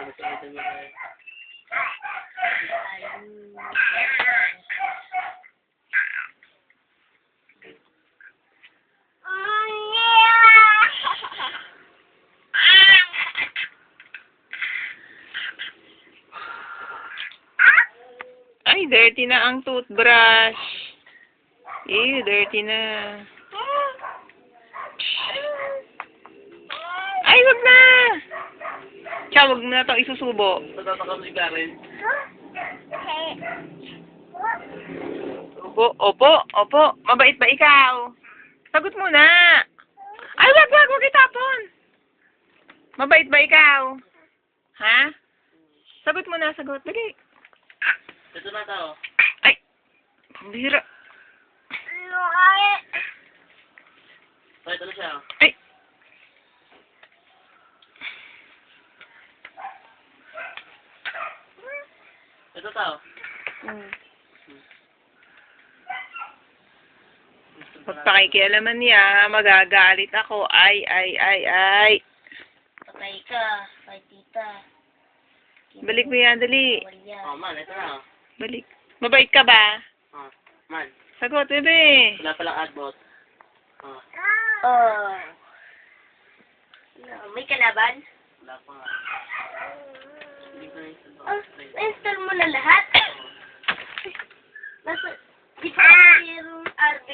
Mo tayo? Ay, dirty na ang toothbrush. Ew, dirty na. Tsaka wag na to isusubo. Pagkakakam si Karen. Opo, opo, opo. Mabait ba ikaw? Sagot mo na. Ay, wag, wag, wag itapon. Mabait ba ikaw? Ha? Sagot mo na, sagot. Dali. Ito na tao. Ay, pambira. Ito na siya. Ay, Ito tao. pagpakikialaman niya, magagalit ako. Ay, ay, ay, ay. Patay ka, kay tita. Balik mo yan, dali. Oh, man, ito na. Balik. Mabait ka ba? Oh, man. Sagot, bebe. Wala palang adbot. Oh, Oh. No, may kalaban? wala pa nga. Mo na lahat?